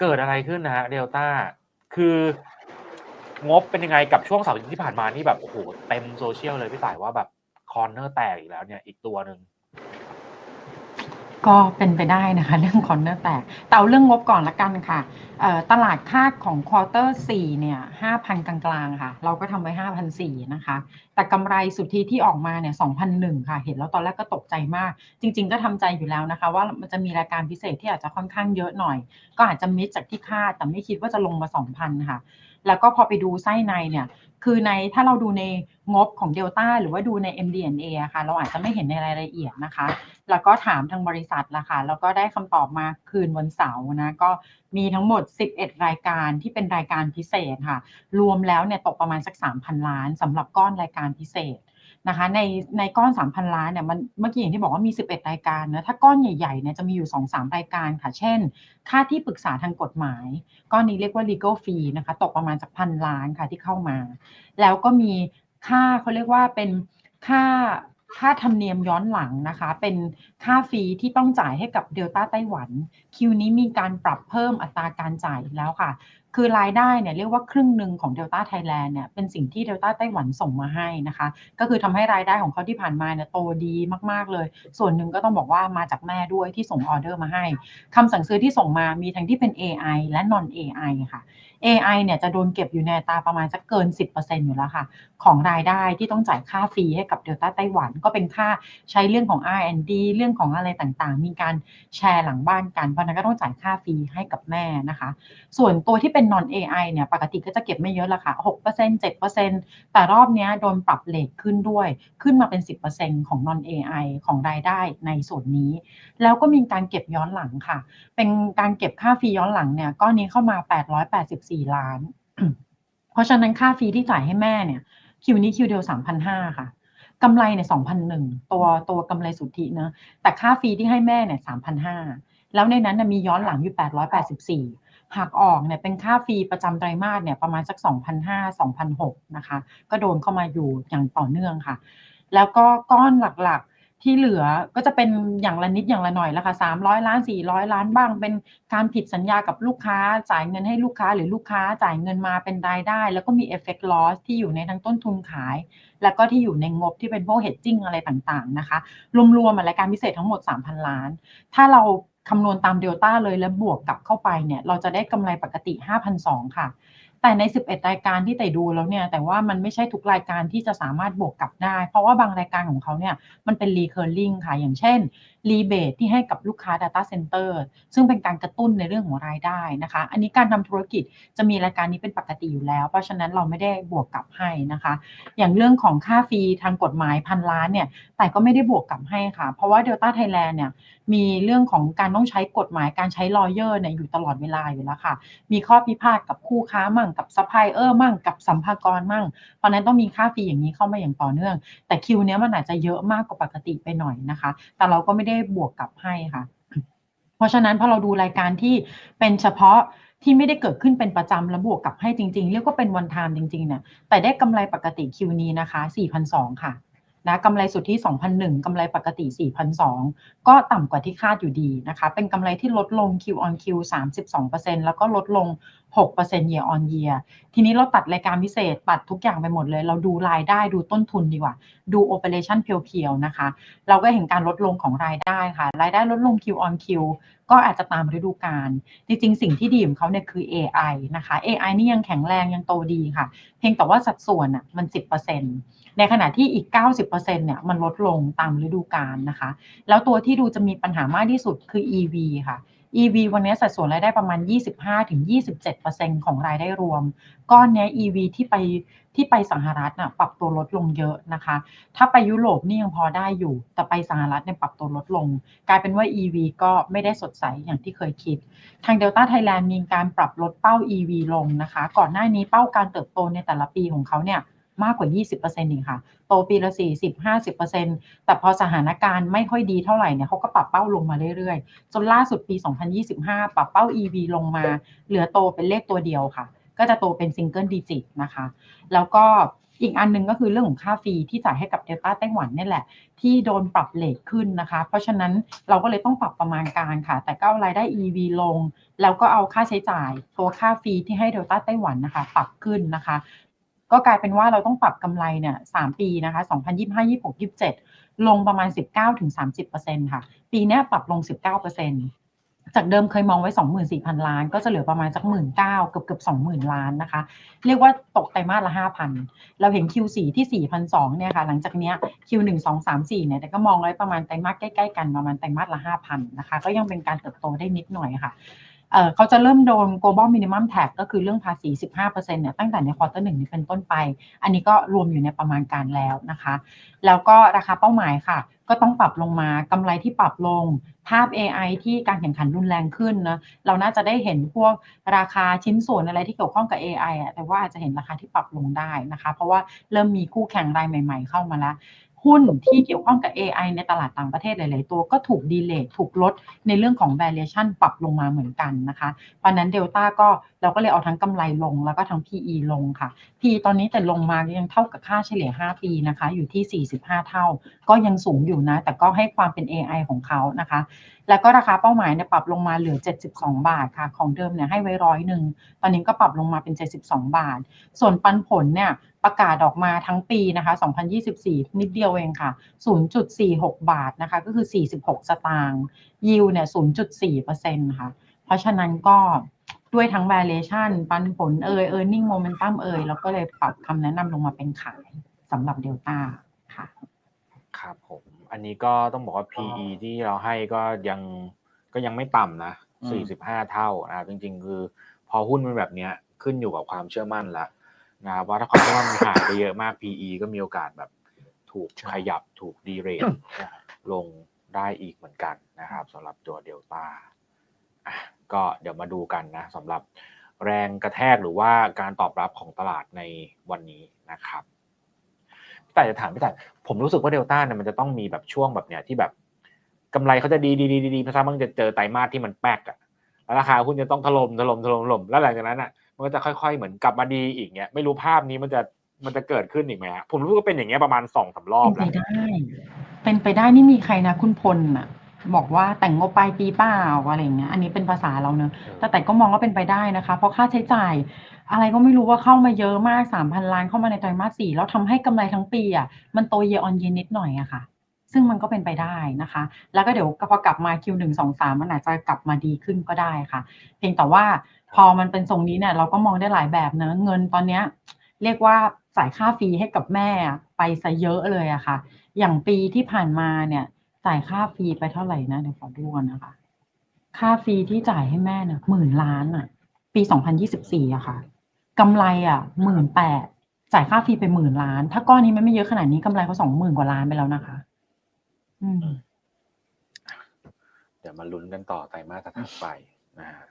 เกิดอะไรขึ้นนะฮะเดลต้าคืองบเป็นยังไงกับช่วงเสาร์องที่ผ่านมานี่แบบโอ้โหเต็มโซเชียลเลยพี่ต่ายว่าแบบคอนเนอร์แตกอีกแล้วเนี่ยอีกตัวหนึ่ง ก็เป็นไปได้นะคะ เรื่องคอนเนอร์แตกแต่เอาเรื่องงบก่อนละกันค่ะตลาดคาดของควอเตอร์4เนี่ย5,000กลางๆค่ะ เราก็ทำไว้5,400นะคะ แต่กำไรสุทธิที่ออกมาเนี่ย2,001ค่ะ เห็นแล้วตอนแรกก็ตกใจมาก จริง ๆ ก็ทำใจอยู่แล้วนะคะ ว่ามันจะมีรายการพิเศษที่อาจจะค่อนข้างเยอะหน่อย ก็อาจจะมิดจากที่คาดแต่ไม่คิดว่าจะลงมา2,000ค่ะ แล้วก็พอไปดูไส้ในเนี่ย คือในถ้าเราดูในงบของเดลต้าหรือว่าดูใน MD&A อะค่ะ เราอาจจะไม่เห็นในรายละเอียดนะคะ แล้วก็ถามทางบริษัทละค่ะ แล้วก็ได้คำตอบมาคืนวันเสาร์นะ ก็มีทั้งหมด 11 รายการที่เป็นรายการพิเศษค่ะ รวมแล้วเนี่ยตกประมาณสัก 3,000 ล้านสำหรับก้อนรายการพิเศษ นะคะในในก้อน 3,000 ล้านเนี่ยมันเมื่อกี้อย่างที่บอกว่ามี 11 รายการนะถ้าก้อนใหญ่ๆเนี่ยจะมีอยู่ 2-3 รายการค่ะ เช่น ค่าที่ปรึกษาทางกฎหมาย ก้อนนี้เรียกว่า legal fee นะคะตกประมาณสักพันล้านค่ะที่เข้ามา แล้วก็มีค่าเขาเรียกว่าเป็นค่าค่าธรรมเนียมย้อนหลังนะคะ เป็นค่าฟรีที่ต้องจ่ายให้กับเดลต้าไต้หวัน คิวนี้มีการปรับเพิ่มอัตราการจ่ายแล้วค่ะ คือรายได้เนี่ยเรียกว่าครึ่งหนึ่งของ Delta Thailand เนี่ยเป็นสิ่งที่ Delta ไต้หวันส่งมาให้นะคะ ก็คือทำให้รายได้ของเขาที่ผ่านมาเนี่ยโตดีมากๆเลย ส่วนหนึ่งก็ต้องบอกว่ามาจากแม่ด้วยที่ส่งออเดอร์มาให้คำสั่งซื้อที่ส่งมามีทั้งที่เป็น AI และ non AI ค่ะ AI เนี่ยจะโดนเก็บอยู่ในตาประมาณสักเกิน 10%อยู่แล้วค่ะ ของรายได้ที่ต้องจ่ายค่าฟรีให้กับ Delta ไต้หวัน ก็เป็นค่าใช้เรื่องของ R&D เรื่องของอะไรต่างๆ มีการแชร์หลังบ้านกัน เพราะนั้นก็ต้องจ่ายค่าฟรีให้กับแม่นะคะ ส่วนตัวที่เป็นน non AI เนี่ยปกติก็จะเก็บไม่เยอะละค่ะ6% 7%แต่รอบนี้โดนปรับเลทขึ้นด้วย ขึ้นมาเป็น10%ของ non AI ของรายได้ในส่วนนี้ แล้วก็มีการเก็บย้อนหลังค่ะ เป็นการเก็บค่าฟรีย้อนหลังเนี่ยก้อนนี้เข้ามา884ล้าน เพราะฉะนั้นค่าฟรีที่จ่ายให้แม่เนี่ยคิวนี้คิวเดียว3,500ค่ะกำไรเนี่ย2,001ตัวตัวกำไรสุทธิเนะแต่ค่าฟรีที่ให้แม่เนี่ย3,500แล้วในนั้นมีย้อนหลังอยู่884 หักออกเนี่ยเป็นค่าฟรีประจำไตรมาสเนี่ยประมาณสัก 2,500 2,600นะคะ ก็โดนเข้ามาอยู่อย่างต่อเนื่องค่ะ แล้วก็ก้อนหลักๆที่เหลือก็จะเป็นอย่างละนิดอย่างละหน่อยแล้วค่ะ300 ล้าน 400 ล้านบ้าง เป็นการผิดสัญญากับลูกค้า จ่ายเงินให้ลูกค้าหรือลูกค้าจ่ายเงินมาเป็นรายได้ แล้วก็มี effect loss ที่อยู่ในทั้งต้นทุนขาย แล้วก็ที่อยู่ในงบที่เป็นพวก hedging อะไรต่างๆนะคะ รวมๆรายการพิเศษทั้งหมด 3,000 ล้าน ถ้าเรา คำนวณตามเดลต้าเลยแล้วบวกกลับเข้าไปเนี่ยเราจะได้กำไรปกติ 5,200 ค่ะ แต่ใน 11 รายการที่ไต่ดูแล้วเนี่ยแต่ว่ามันไม่ใช่ทุกรายการที่จะสามารถบวกกลับได้ เพราะว่าบางรายการของเขาเนี่ยมันเป็น recurring ค่ะ อย่างเช่น rebate ที่ให้กับลูกค้า data center ซึ่งเป็นการกระตุ้นในเรื่องของรายได้นะคะ อันนี้การทำธุรกิจจะมีรายการนี้เป็นปกติอยู่แล้ว เพราะฉะนั้นเราไม่ได้บวกกลับให้นะคะ อย่างเรื่องของค่าฟรีทางกฎหมายพันล้านเนี่ย แต่ก็ไม่ได้บวกกลับให้ค่ะ เพราะว่า Delta Thailand เนี่ยมีเรื่องของการต้องใช้กฎหมายการใช้ lawyer เนี่ยอยู่ตลอดเวลาอยู่แล้วค่ะ มีข้อพิพาทกับคู่ค้ามั่งกับซัพพลายเออร์มั่งกับสัมภากรมั่ง เพราะนั้นต้องมีค่าฟรีอย่างนี้เข้ามาอย่างต่อเนื่อง แต่คิวเนี้ยมันอาจจะเยอะมากกว่าปกติไปหน่อยนะคะ แต่เราก็ไม่ได้บวกกลับให้ค่ะ เพราะฉะนั้นพอเราดูรายการที่เป็นเฉพาะที่ไม่ได้เกิดขึ้นเป็นประจำแล้วบวกกลับให้จริง ๆ เรียกว่าเป็นวันไทม์จริงๆเนี่ยแต่ได้กำไรปกติคิวนี้นะคะ4,200ค่ะ นะกำไรสุทธิ2,001กำไรปกติ 4,002 ก็ต่ำกว่าที่คาดอยู่ดีนะคะ เป็นกำไรที่ลดลง Q on Q 32%แล้วก็ลดลง 6% year on year ทีนี้เราตัดรายการพิเศษ ตัดทุกอย่างไปหมดเลย เราดูรายได้ดูต้นทุนดีกว่า ดู operation เพียวๆนะคะ เราก็เห็นการลดลงของรายได้ค่ะ รายได้ลดลง Q on Q ก็อาจจะตามฤดูกาลจริงๆ สิ่งที่ดีของเขาเนี่ยคือ AI นะคะ AI นี่ยังแข็งแรงยังโตดีค่ะ เพียงแต่ว่าสัดส่วนอะมัน 10%ในขณะที่อีก 90%เนี่ยมันลดลงตามฤดูกาลนะคะ แล้วตัวที่ดูจะมีปัญหามากที่สุดคือ EV ค่ะ EV วันนี้สัดส่วนรายได้ประมาณ 25-27%ของรายได้รวม ก้อนนี้ EV ที่ไปที่ไปสหรัฐน่ะปรับตัวลดลงเยอะนะคะ ถ้าไปยุโรปนี่ยังพอได้อยู่ แต่ไปสหรัฐเนี่ยปรับตัวลดลง กลายเป็นว่า EV ก็ไม่ได้สดใสอย่างที่เคยคิด ทาง Delta Thailand มีการปรับลดเป้า EV ลงนะคะ ก่อนหน้านี้เป้าการเติบโตในแต่ละปีของเขาเนี่ย มากกว่า 20%เองค่ะ โตปีละ 40-50%แต่พอสถานการณ์ไม่ค่อยดีเท่าไหร่เนี่ยเขาก็ปรับเป้าลงมาเรื่อยๆ จนล่าสุดปี 2025 ปรับเป้า EV ลงมา เหลือโตเป็นเลขตัวเดียวค่ะ ก็จะโตเป็นซิงเกิลดิจิตนะคะ แล้วก็อีกอันหนึ่งก็คือเรื่องของค่าฟรีที่จ่ายให้กับเดลต้าไต้หวันนี่แหละ ที่โดนปรับเลทขึ้นนะคะ เพราะฉะนั้นเราก็เลยต้องปรับประมาณการค่ะ แต่ก็เอารายได้ EV ลง แล้วก็เอาค่าใช้จ่าย ตัวค่าฟรีที่ให้เดลต้าไต้หวันนะคะ ปรับขึ้นนะคะ ก็กลายเป็นว่าเราต้องปรับกำไรเนี่ยสามปีนะคะ2025 26 27ลงประมาณ19-30%ค่ะ ปีนี้ปรับลงสิบเก้าเปอร์เซ็นจากเดิมเคยมองไว้24,000 ล้าน ก็จะเหลือประมาณสัก19,000เก้าเกือบเกือบ20,000ล้านนะคะ เรียกว่าตกไตรมาสละ5,000เราเห็น Q4 ที่4,200เนี่ยค่ะ หลังจากเนี้ย Q1 2 3 4เนี่ยแต่ก็มองไว้ประมาณไตรมาสใกล้ ๆ กันประมาณไตรมาสละ5,000นะคะ ก็ยังเป็นการเติบโตได้นิดหน่อยค่ะ เขาจะเริ่มโดน global minimum tax ก็คือเรื่องภาษี 15%เนี่ยตั้งแต่ในควอเตอร์หนึ่งนี้เป็นต้นไป อันนี้ก็รวมอยู่ในประมาณการแล้วนะคะ แล้วก็ราคาเป้าหมายค่ะ ก็ต้องปรับลงมากำไรที่ปรับลงภาพ AI ที่การแข่งขันรุนแรงขึ้นนะเราน่าจะได้เห็นพวกราคาชิ้นส่วนอะไรที่เกี่ยวข้องกับ AI อะแต่ว่าอาจจะเห็นราคาที่ปรับลงได้นะคะ เพราะว่าเริ่มมีคู่แข่งรายใหม่ ๆ เข้ามาแล้ว หุ้นที่เกี่ยวข้องกับ AI ในตลาดต่างประเทศหลาย ๆ ตัวก็ถูกดีเลย์ถูกลดในเรื่องของ valuation ปรับลงมาเหมือนกันนะคะ เพราะฉะนั้นเดลต้าก็เราก็เลยเอาทั้งกำไรลงแล้วก็ทั้ง PE ลงค่ะ PE ตอนนี้แต่ลงมายังเท่ากับค่าเฉลี่ย 5 ปีนะคะ อยู่ที่ 45 เท่า ก็ยังสูงอยู่นะ แต่ก็ให้ความเป็น AI ของเขานะคะ แล้วก็ราคาเป้าหมายเนี่ยปรับลงมาเหลือ 72 บาทค่ะ ของเดิมเนี่ยให้ไว้ร้อยหนึ่ง ตอนนี้ก็ปรับลงมาเป็น 72 บาท ส่วนปันผลเนี่ยประกาศออกมาทั้งปีนะคะ 2024 นิดเดียวเองค่ะ 0.46 บาทนะคะ ก็คือ 46 สตางค์ยิวเนี่ย 0.4%ค่ะ เพราะฉะนั้นก็ด้วยทั้ง valuation ปันผลเอ่ย earning momentum เอ่ย แล้วก็เลยปรับคำแนะนำลงมาเป็นขายสำหรับเดลต้าค่ะ ครับผม อันนี้ก็ต้องบอกว่า PE ที่เราให้ก็ยังก็ยังไม่ต่ำนะอืม45 เท่านะครับจริง ๆ คือพอหุ้นมันแบบเนี้ยขึ้นอยู่กับความเชื่อมั่นละนะครับว่าถ้าความเชื่อมั่นมันหายไปเยอะมาก PE ก็มีโอกาสแบบถูกขยับถูกดีเรทลงได้อีกเหมือนกันนะครับสำหรับตัวเดลต้าอะก็เดี๋ยวมาดูกันนะสำหรับแรงกระแทกหรือว่าการตอบรับของตลาดในวันนี้นะครับ แต่จะถามพี่แต่ผมรู้สึกว่าเดลต้าเนี่ยมันจะต้องมีแบบช่วงแบบเนี้ยที่แบบกำไรเขาจะดีดีดีดีดีเพราะถ้ามันจะเจอไตรมาสที่มันแป๊กอะแล้วราคาหุ้นจะต้องถล่มถล่มถล่มถล่มแล้วหลังจากนั้นอะมันก็จะค่อยๆเหมือนกลับมาดีอีกเนี้ยไม่รู้ภาพนี้มันจะมันจะเกิดขึ้นอีกไหมฮะผมรู้ว่าเป็นอย่างเงี้ยประมาณสองสามรอบเป็นแล้วไปได้ เป็นไปได้นี่มีใครนะ คุณพลน่ะ บอกว่าแต่งงบปลายปีเปล่าอะไรอย่างเงี้ยอันนี้เป็นภาษาเราเนอะแต่แต่ก็มองว่าเป็นไปได้นะคะ เพราะค่าใช้จ่าย อะไรก็ไม่รู้ว่าเข้ามาเยอะมากสามพันล้านเข้ามาในไตรมาสสี่แล้วทำให้กำไรทั้งปีอะมันโตเยออนเยนิดหน่อยอะค่ะ ซึ่งมันก็เป็นไปได้นะคะ แล้วก็เดี๋ยวพอกลับมา Q หนึ่งสองสามมันอาจจะกลับมาดีขึ้นก็ได้ค่ะ เพียงแต่ว่าพอมันเป็นทรงนี้เนี่ยเราก็มองได้หลายแบบเนะเงินตอนเนี้ยเรียกว่าจ่ายค่าฟรีให้กับแม่อะไปซะเยอะเลยอะค่ะ อย่างปีที่ผ่านมาเนี่ยจ่ายค่าฟรีไปเท่าไหร่นะเดี๋ยวขอดูก่อนนะคะ ค่าฟรีที่จ่ายให้แม่เนี่ยหมื่นล้านอะปีสองพันยี่สิบสี่อะค่ะ กำไรอะหมื่นแปดจ่ายค่าฟรีไปหมื่นล้าน ถ้าก้อนนี้มันไม่เยอะขนาดนี้กำไรเขาสองหมื่นกว่าล้านไปแล้วนะคะ อืมเดี๋ยวมาลุ้นกันต่อไตรมาสถัดไปนะฮะ